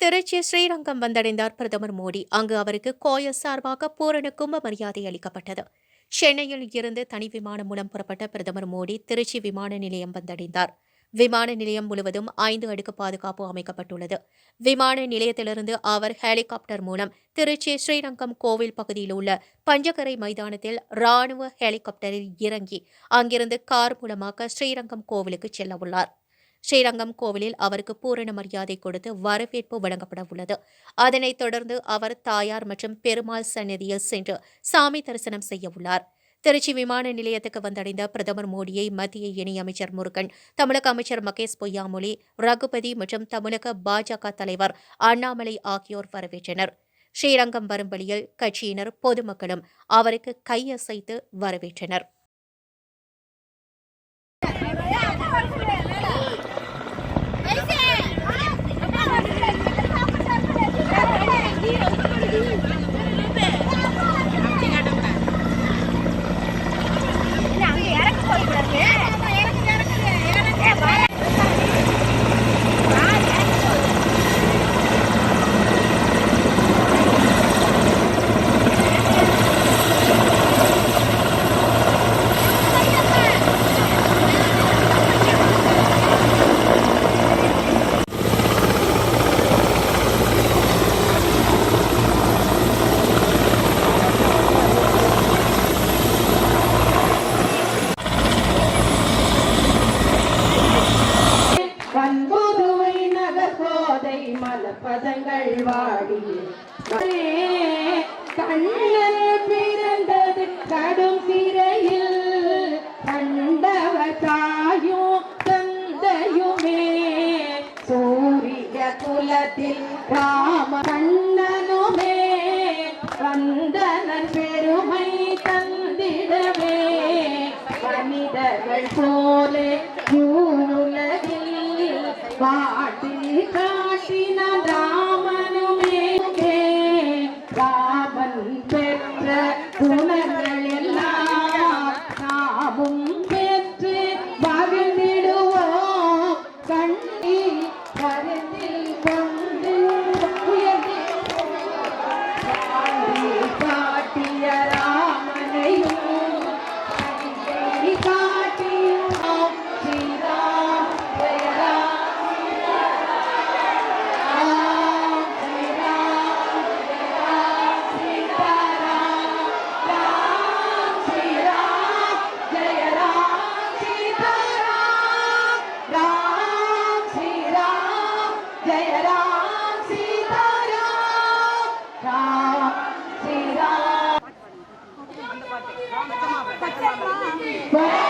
திருச்சி ஸ்ரீரங்கம் வந்தடைந்தார் பிரதமர் மோடி. அங்கு அவருக்கு கோயல் சார்பாக பூரண கும்ப மரியாதை அளிக்கப்பட்டது. சென்னையில் இருந்து தனி விமானம் மூலம் புறப்பட்ட பிரதமர் மோடி திருச்சி விமான நிலையம் வந்தடைந்தார். விமான நிலையம் முழுவதும் ஐந்து அடுக்கு பாதுகாப்பு அமைக்கப்பட்டுள்ளது. விமான நிலையத்திலிருந்து அவர் ஹெலிகாப்டர் மூலம் திருச்சி ஸ்ரீரங்கம் கோவில் பகுதியில் உள்ள பஞ்சகரை மைதானத்தில் ராணுவ ஹெலிகாப்டரில் இறங்கி அங்கிருந்து கார் மூலமாக ஸ்ரீரங்கம் கோவிலுக்கு செல்ல உள்ளார் ஸ்ரீரங்கம் கோவிலில் அவருக்கு பூரண மரியாதை கொடுத்து வரவேற்பு வழங்கப்பட உள்ளது. அதனைத் தொடர்ந்து அவர் தாயார் மற்றும் பெருமாள் சந்நிதியில் சென்று சாமி தரிசனம் செய்ய உள்ளார். திருச்சி விமான நிலையத்துக்கு வந்தடைந்த பிரதமர் மோடியை மத்திய இணையமைச்சர் முருகன் தமிழக அமைச்சர் மகேஷ் பொய்யாமொழி ரகுபதி மற்றும் தமிழக பாஜக தலைவர் அண்ணாமலை ஆகியோர் வரவேற்றனர். ஸ்ரீரங்கம் வரும் வழியில் கட்சியினர் பொதுமக்களும் அவருக்கு கையசைத்து வரவேற்றனர். பதங்கள் வாடி. கண்ணன் பிறந்தது கடும் சிறையில். கண்டவர் தாயும் தந்தையுமே. சூரிய குலத்தில் ராம கண்ணனுமே. வந்தனர் பெருமை தந்திடவே. மனிதர்கள் போலே ൂരുലകിൽ പാട്ടിൽ Bye.